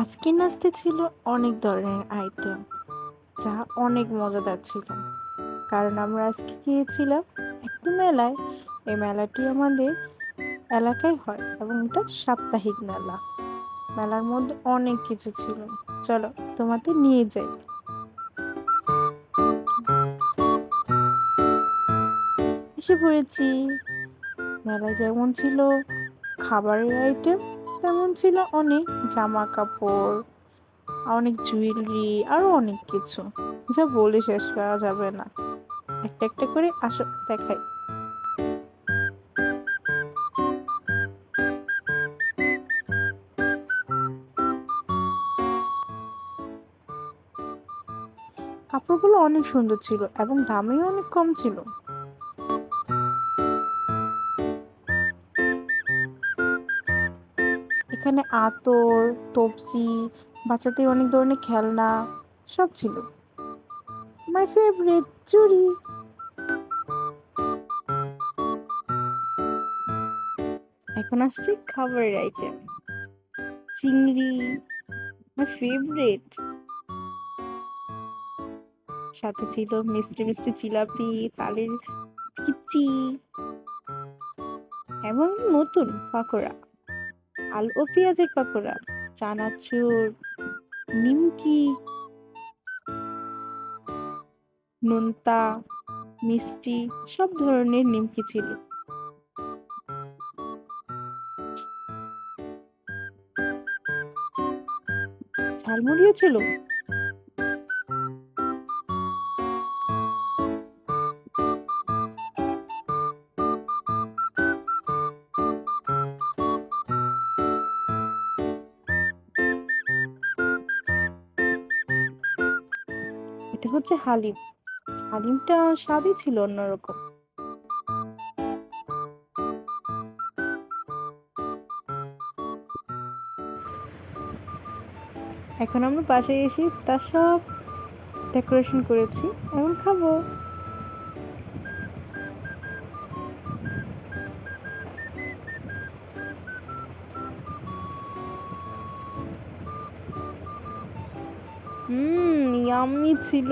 আজকে নাচতে ছিল অনেক ধরনের আইটেম যা অনেক মজাদার ছিল। কারণ আমরা আজকে গিয়েছিলাম একটি মেলায়। এই মেলাটি আমাদের এলাকায় হয় এবং এটা সাপ্তাহিক মেলা। মেলার মধ্যে অনেক কিছু ছিল। চলো তোমাদের নিয়ে যাই। এসে পড়েছি। মেলায় যেমন ছিল খাবারের আইটেম তেমন ছিল? অনেক জামা কাপড় অনেক জুয়েলারি আরও অনেক কিছু। যা বলে শেষ করা যাবে না। একটা একটা করে আসো, দেখাই। কাপড়গুলো অনেক সুন্দর ছিল এবং দামেও অনেক কম ছিল। এখানে আতর তবজি বাচ্চাদের অনেক ধরনের খেলনা, সব ছিল। মাই ফেভারিট চুড়ি। এখন আসছে খাবারের আইটেম চিংড়ি মাই ফেভারিট সাথে ছিল মিষ্টি মিষ্টি জিলাপি, তালের কিচি এবং নতুন পাকোড়া। আলু ও পেঁয়াজের পাকোড়া চানাচুর নিমকি নোনতা মিষ্টি সব ধরনের নিমকি ছিল ঝালমুড়িও ছিল? এটা হচ্ছে হালিম। হালিমটা স্বাদই ছিল অন্যরকম। এখন আমরা বাসায় এসে তার সব ডেকোরেশন করেছি এবং খাব। হুম ইয়াম্মি ছিল।